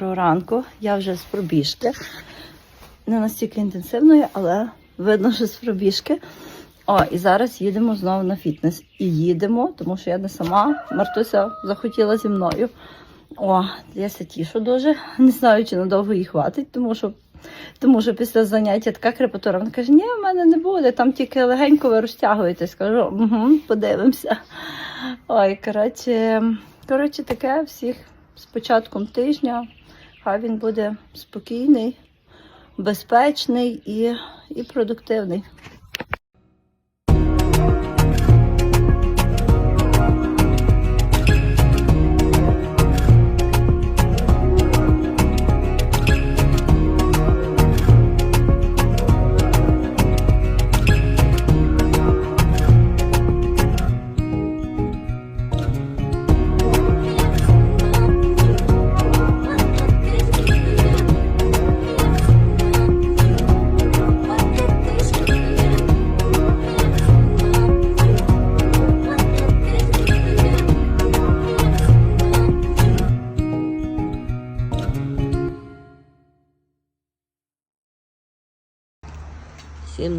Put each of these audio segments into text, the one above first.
Доброго ранку. Я вже з пробіжки. Не настільки інтенсивної, але видно, що з пробіжки. О, і зараз їдемо знову на фітнес. І їдемо, тому що я не сама. Мартуся захотіла зі мною. О, я ся тішу дуже. Не знаю, чи надовго їй хватить, тому що, тому що після заняття така крепатура. Вона каже, ні, в мене не буде, там тільки легенько ви розтягуєтесь. Кажу, угу, подивимося. Ой, коротше, коротше, таке всіх з початком тижня. Хай він буде спокійний, безпечний і, і продуктивний.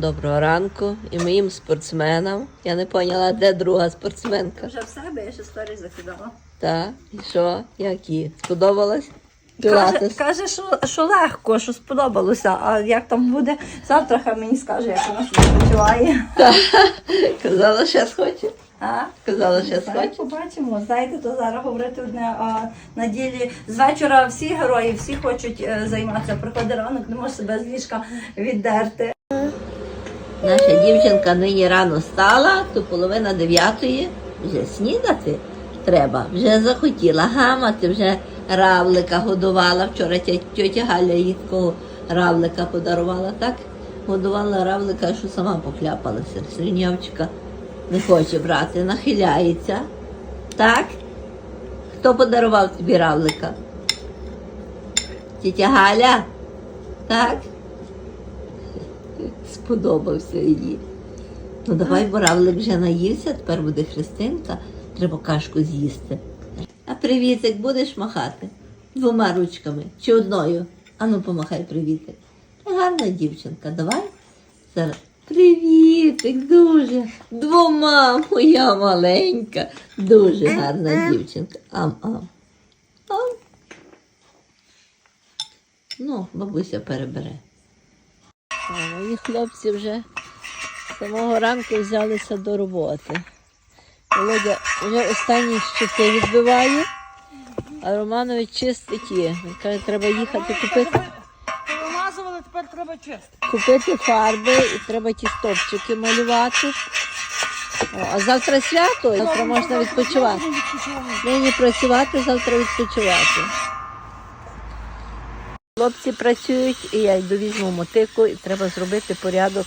Доброго ранку і моїм спортсменам. Я не поняла, де друга спортсменка. Вже в себе я ще сторі закидала. Так, і що? Як їй? Сподобалось? Каже, Пілатес? каже що, що легко, що сподобалося. А як там буде, завтра хай мені скаже, як вона себе почуває. Казала, що схоче. А? Сказала, що Зараз схоче. побачимо. Знаєте, то зараз говорити одне, а на ділі з вечора всі герої, всі хочуть е, займатися. Приходить ранок, не може себе з ліжка віддерти. Наша дівчинка нині рано встала, то половина дев'ятої вже снідати треба. Вже захотіла гамати, вже равлика годувала. Вчора тя- тьотя Галя їй такого равлика подарувала, так? Годувала равлика, що сама покляпалася. Слюнявчика не хоче брати, нахиляється. Так? Хто подарував тобі равлика? Тітя Галя? Так? Сподобався їй. Ну давай, бо равлик вже наївся, тепер буде Христинка, треба кашку з'їсти. А привітик будеш махати? Двома ручками чи одною? Ану, помахай привітик. Гарна дівчинка, давай. Зараз. Привітик, дуже. Двома, моя маленька. Дуже гарна дівчинка. Ам-ам. Ам. Ну, бабуся перебере. А мої хлопці вже з самого ранку взялися до роботи. Володя вже останні щити відбиває, а Романович чистить є. Він каже, треба їхати купити, Вимазували, тепер треба чистити. купити фарби і треба ті стопчики малювати. О, а завтра свято, завтра можна відпочивати. Нині працювати, завтра відпочивати. Хлопці працюють, і я йду візьму мотику, і треба зробити порядок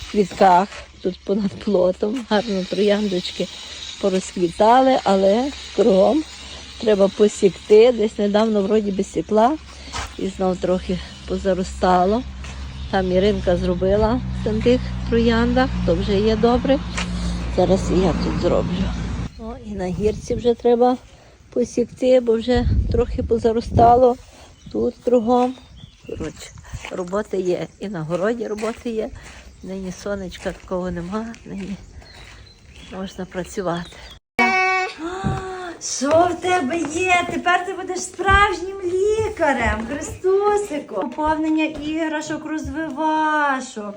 в квітках. Тут понад плотом, гарно трояндочки порозквітали, але кругом треба посікти. Десь недавно вроді би сікла і знов трохи позаростало. Там Іринка зробила в тих трояндах, то вже є добре. Зараз і я тут зроблю. О, і на гірці вже треба посікти, бо вже трохи позаростало тут кругом. Коротше, роботи є. І на городі роботи є. Нині сонечка такого нема, нині можна працювати. Що в тебе є? Тепер ти будеш справжнім лікарем, Христосику. Поповнення іграшок, розвивашок.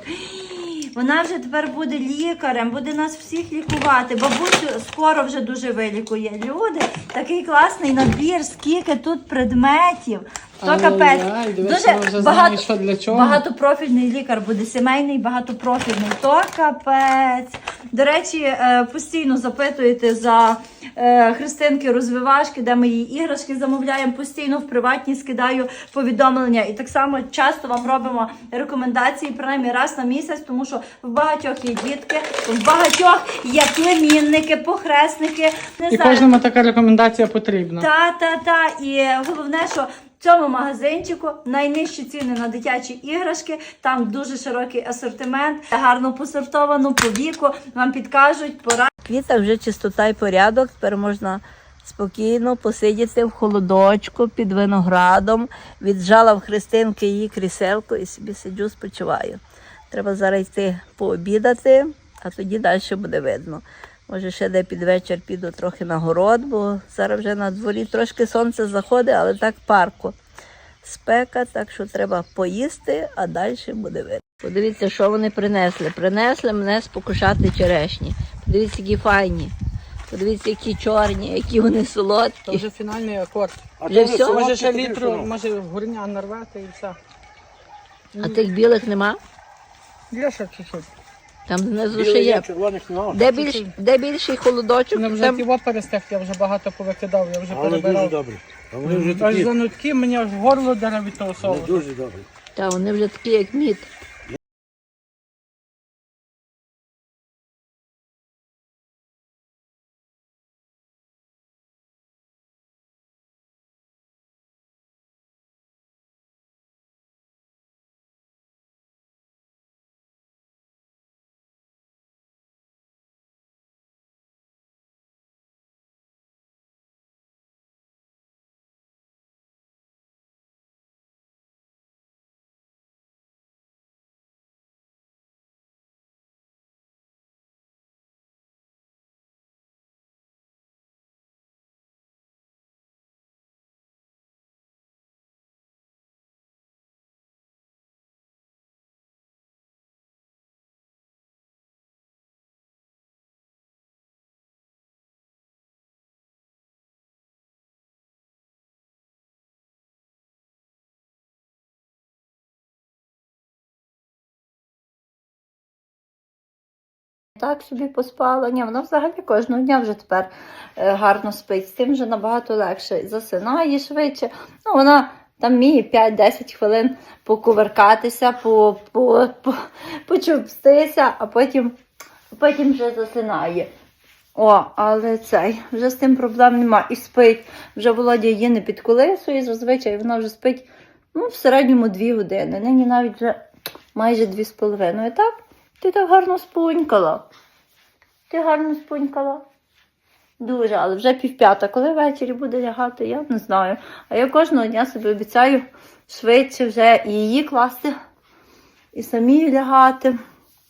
Вона вже тепер буде лікарем, буде нас всіх лікувати. Бабусю скоро вже дуже вилікує. Люди, такий класний набір, скільки тут предметів. То капець. Дуже багато, що для чого. багатопрофільний лікар буде, сімейний, багатопрофільний. То капець. До речі, е, постійно запитуєте за е, Христинки розвивашки, де ми її іграшки замовляємо. Постійно в приватні скидаю повідомлення. І так само часто вам робимо рекомендації, принаймні раз на місяць, тому що в багатьох є дітки, в багатьох є племінники, похресники. Не І знаю, кожному така рекомендація потрібна. та, та, та. І головне, що в цьому магазинчику найнижчі ціни на дитячі іграшки. Там дуже широкий асортимент, гарно посортовано по віку. Вам підкажуть, пора. В квітах вже чистота і порядок, тепер можна спокійно посидіти в холодочку під виноградом, віджала в Христинки її кріселко і собі сиджу, спочиваю. Треба зараз йти пообідати, а тоді далі буде видно. Може, ще де під вечір піду трохи на город, бо зараз вже на дворі трошки сонце заходить, але так парко. Спека, так що треба поїсти, а далі буде видно. Подивіться, що вони принесли. Принесли мене спокушати черешні. Подивіться, які файні. Подивіться, які чорні, які вони Це вже фінальний акорд. Вже все? Може ще літру, може горня нарвати і все. А тих білих нема? Є ще чуть-чуть. Там знизу ще є. червоних. Де, більш, де більший холодочок, Вони вже там ті воперестях, я вже багато повикидав, я вже Але дуже перебирав. А вони вже Аж такі. за нутки мені аж горло дере від того Вони соусу. дуже добрі. та, вони вже такі, як мід. Так собі поспала. Ні, вона взагалі кожного дня вже тепер е, гарно спить. З тим вже набагато легше. Засинає швидше. Ну, вона там вміє 5-10 хвилин покувыркатися, по, по, по, почупстися, а потім, потім вже засинає. О, але цей, вже з тим проблем нема. І спить. Вже Володя її не підколисує, зазвичай вона вже спить ну, в середньому 2 години. Нині навіть вже майже 2,5. Так? Ти так гарно спунькала. Ти гарно спунькала. Дуже, але вже півп'ята. Коли ввечері буде лягати, я не знаю. А я кожного дня собі обіцяю швидше вже і її класти, і самі лягати.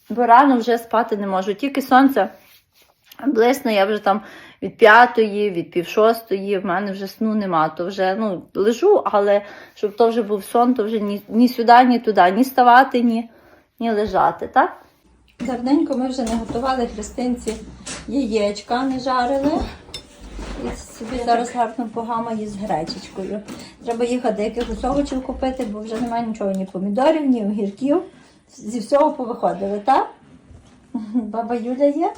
Бо рано вже спати не можу. Тільки сонце блисне, я вже там від п'ятої, від пів шостої, в мене вже сну нема. То вже ну, лежу, але щоб то вже був сон, то вже ні, ні сюди, ні туди, ні ставати, ні, ні лежати, так? Давненько ми вже не готували христинці яєчка, не жарили. І собі зараз гарно погамає з гречечкою. Треба їхати якихось овочів купити, бо вже немає нічого, ні помідорів, ні огірків. Зі всього повиходили, так? Баба Юля є?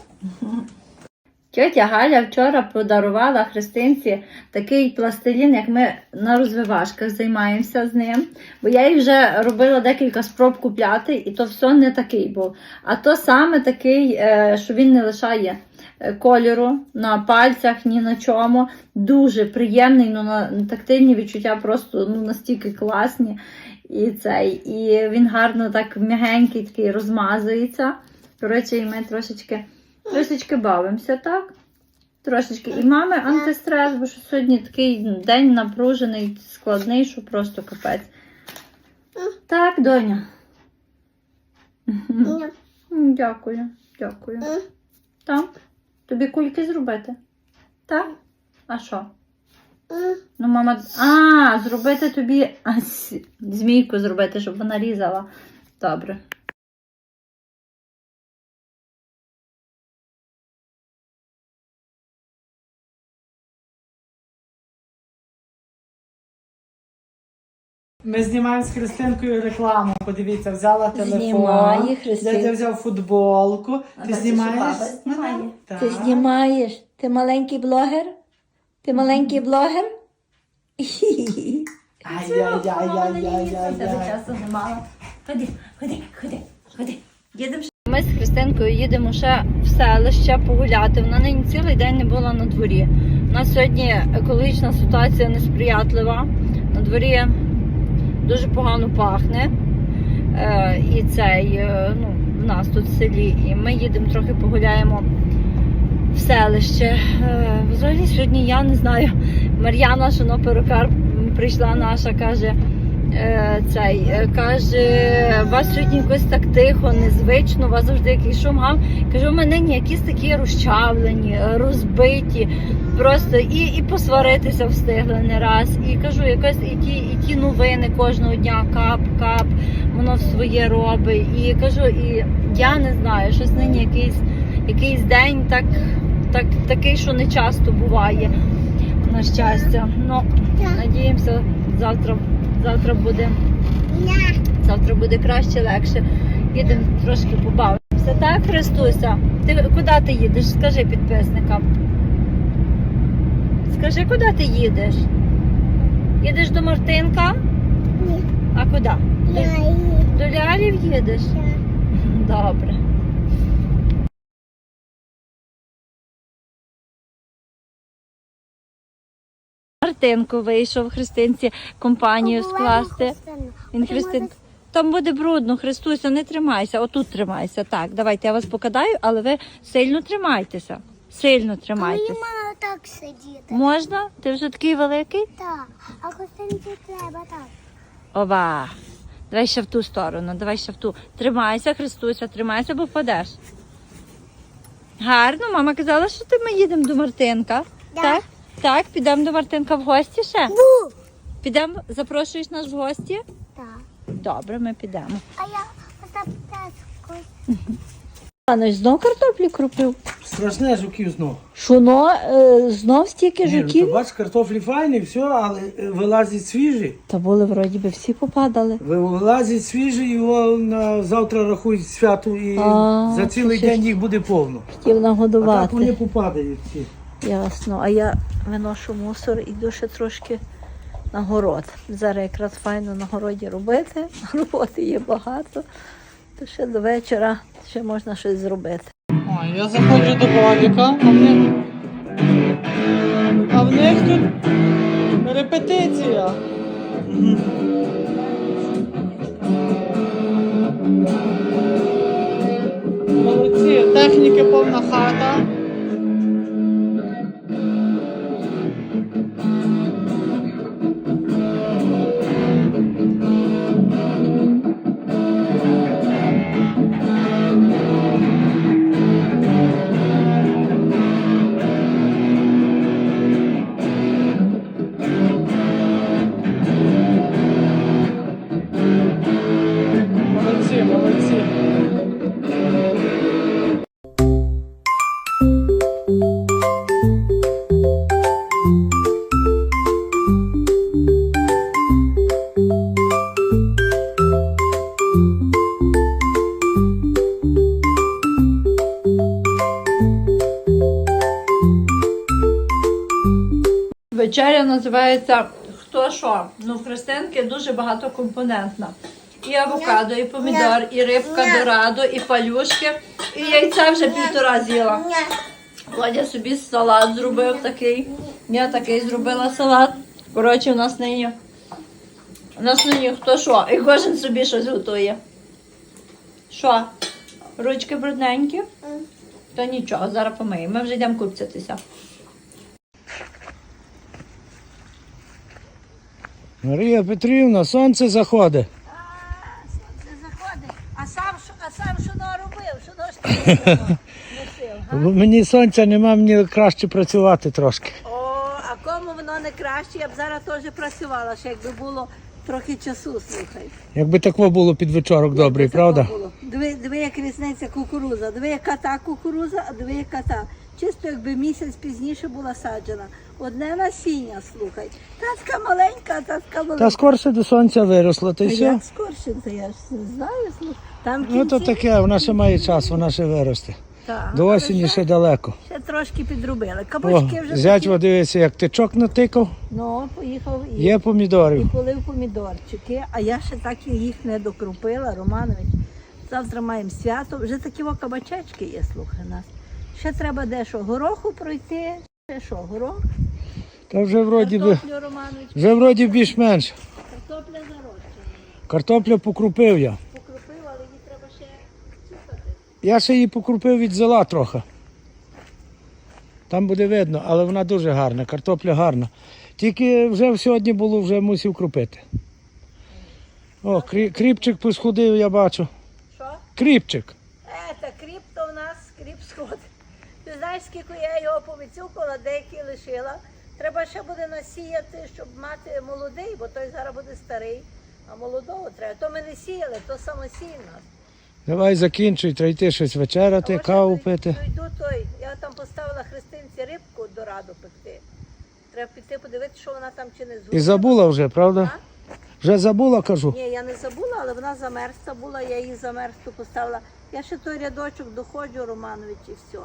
Тьотя Галя вчора подарувала Христинці такий пластилін, як ми на розвивашках займаємося з ним. Бо я їй вже робила декілька спроб купляти, і то все не такий був. А то саме такий, е, що він не лишає е, кольору на пальцях, ні на чому. Дуже приємний, ну на тактильні відчуття просто ну, настільки класні. І, цей, і він гарно так м'ягенький, такий розмазується. Коротше, і ми трошечки. Трошечки бавимося, так? Трошечки. І мами антистрес, бо що сьогодні такий день напружений, складний, що просто капець. Так, доня. Дякую, дякую. Так? Тобі кульки зробити? Так? А що? Ну, мама. А, зробити тобі а, змійку зробити, щоб вона різала. Добре. Ми знімаємо з Христинкою рекламу. Подивіться, взяла телефон. Знімає Христинка. Дядя взяв футболку. Ти знімаєш? знімає. Так. Ти знімаєш? Ти маленький блогер? Ти маленький блогер? Ай-яй-яй-яй-яй-яй. часу не мала. Ходи, ходи, ходи, ходи. Їдемо. Ми з Христинкою їдемо ще в селище погуляти. Вона нині цілий день не була на дворі. У нас сьогодні екологічна ситуація несприятлива. На дворі дуже погано пахне. Е, і цей, е, ну, в нас тут в селі. І ми їдемо трохи погуляємо в селище. Е, Взагалі сьогодні я не знаю. Мар'яна, на перукар прийшла наша, каже. Е, Цей е, каже, вас сьогодні якось так тихо, незвично, у вас завжди якийсь шум гам. Каже, у мене ні, якісь такі розчавлені, розбиті, просто і, і посваритися встигли не раз. І кажу, якось і ті, і ті новини кожного дня кап, кап, воно своє робить. І кажу, і я не знаю, щось нині якийсь, якийсь день так, так, такий, що не часто буває, на щастя. Ну, надіємося, завтра, завтра буде. Завтра буде краще, легше. Їдемо трошки побавимося. Так, Христуся? Ти куди ти їдеш? Скажи підписникам. Скажи, куди ти їдеш? Їдеш до Мартинка? Ні. А куди? До, Лялів їдеш? Добре. Мартинко вийшов Христинці компанію скласти. Він Христин. Там буде брудно, Христуся, не тримайся. Отут тримайся. Так, давайте я вас покидаю, але ви сильно тримайтеся. Сильно Мені мало так сидіти. Можна? Ти вже такий великий? Так. А Костянці треба так. Ова. Давай ще в ту сторону, давай ще в ту. Тримайся, Христуся, тримайся, бо впадеш. Гарно, мама казала, що ти ми їдемо до Мартинка. Да. Так? Так, підемо до Мартинка в гості ще. Бу! Підемо, запрошуєш нас в гості? Так. Добре, ми підемо. А я запитаю. Пане, знов картоплі крупив. Страшне жуків знов. Шуно, е, знов стільки Ні, ну, то жуків. бач, картофлі файні, все, але е, вилазить свіжі. Та були вроді би всі попадали. Ви- Вилазить свіжі, його на завтра рахують свято і А, за цілий ж- день їх буде повно. Хотів А так вони попадають всі. Ясно. А я виношу мусор і ще трошки на город. Зараз якраз файно на городі робити. Роботи є багато. То ще до вечора ще можна щось зробити. Ой, я заходжу до Боліка, а в них, а в них тут репетиція. Молодці, техніки повна хата. Вечеря називається Хто що? Ну, в Христинки дуже багатокомпонентна. І авокадо, і помідор, і рибка дорадо, і палюшки, і яйця вже півтора з'їла. Владя собі салат зробив такий. Я такий зробила салат. Коротше, у нас нині. У нас нині хто що, і кожен собі щось готує. Що? Ручки брудненькі? Та нічого, зараз помиємо. Ми вже йдемо купцятися. Марія Петрівна, сонце заходить. Це заходить. А сам а сам що наробив? Що носив? Мені сонця нема, мені краще працювати трошки. О, а кому воно не краще, я б зараз теж працювала, ще якби було трохи часу, слухай. Якби тако було під вечорок добрий, правда? було. Диви, диви, як різниця кукуруза, диви, яка та кукуруза, а диви, яка та. Чисто якби місяць пізніше була саджена. Одне насіння, слухай. Тацька маленька, а тацька маленька. Та скорше до сонця виросла, та й А все. як скорше, це я ж не знаю, слухай. Там в Ну то таке, вона ще має час, вона ще виросте. Так, До але осені ще- ще далеко. Ще трошки підробили. О, Кабачки вже зять такі- дивиться, як тичок натикав, Ну, поїхав і, є і помідорів. полив помідорчики, а я ще так і їх не докрупила, Романович. Завтра маємо свято. Вже такі о кабачечки є, слухай нас. Ще треба дещо гороху пройти. Ще що, горох? Та вже вроді би, Картоплю, Романович, вже вроді більш-менш. картопля зарощена. Картопля покрупив я. Покропив, але її треба ще чіпати. Я ще її покрупив від зела трохи. Там буде видно, але вона дуже гарна, картопля гарна. Тільки вже сьогодні було, вже мусив крупити. О, крі- кріпчик посходив, я бачу. Що? Кріпчик. Е, та кріп то в нас кріп сходить. Ти знаєш, скільки я його повицюкала, деякі лишила. Треба ще буде насіяти, щоб мати молодий, бо той зараз буде старий, а молодого треба. То ми не сіяли, то самосійно. Давай закінчуй, треба йти щось вечеряти, А каву пити. Йду той. Я там поставила христинці рибку до раду пекти. Треба піти подивитися, що вона там чи не І згодила. забула вже, правда? Вже забула, кажу. Ні, я не забула, але вона замерзла була, я її замерзлу поставила. Я ще той рядочок доходжу, Романович, і все.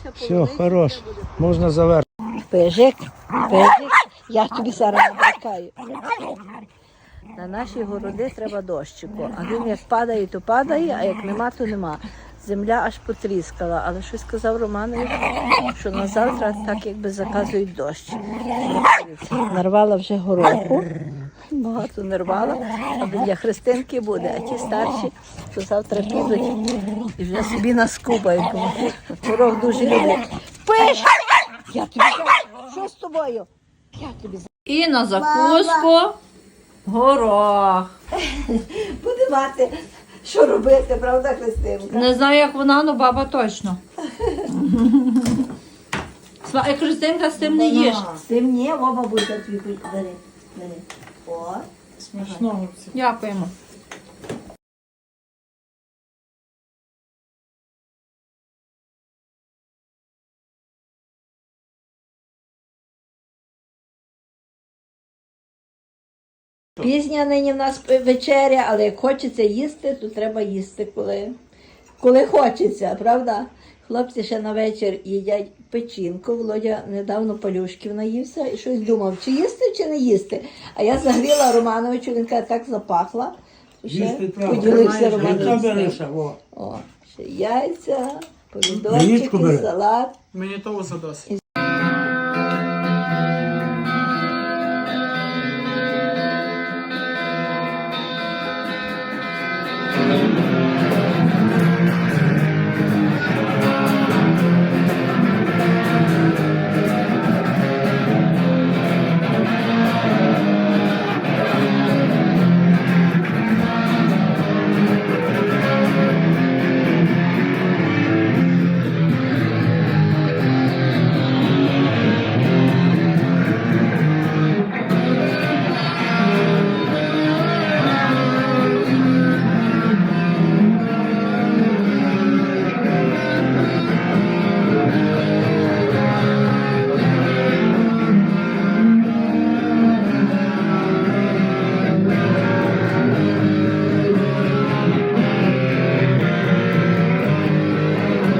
Ще Все, хорош. буде. Можна завершити. Пижик, пижик, я тобі зараз набракаю. На наші городи треба дощику, а він як падає, то падає, а як нема, то нема. Земля аж потріскала, але щось сказав Романович, що на завтра так якби заказують дощ. Нарвала вже гороху, багато нарвала, аби для Христинки буде, а ті старші, то завтра підуть і вже собі наскубають, горох дуже люблять. Пиш! Я тобі що з тобою? Я тобі І на закуску горох. буде мати, що робити, правда, Христинка? Не знаю, як вона, але баба точно. Сма- е, Христинка з тим не їж. З тим ні, оба буде тобі бери. бери. О, Смачного всім. Дякуємо. Пізня нині в нас вечеря, але як хочеться їсти, то треба їсти, коли, коли хочеться, правда? Хлопці ще на вечір їдять печінку. Володя недавно палюшків наївся і щось думав, чи їсти, чи не їсти. А я загріла Романовичу, він каже, так запахла. Ще поділився Романович. з ним. О, ще яйця, помідорчики, салат. Мені того задосить.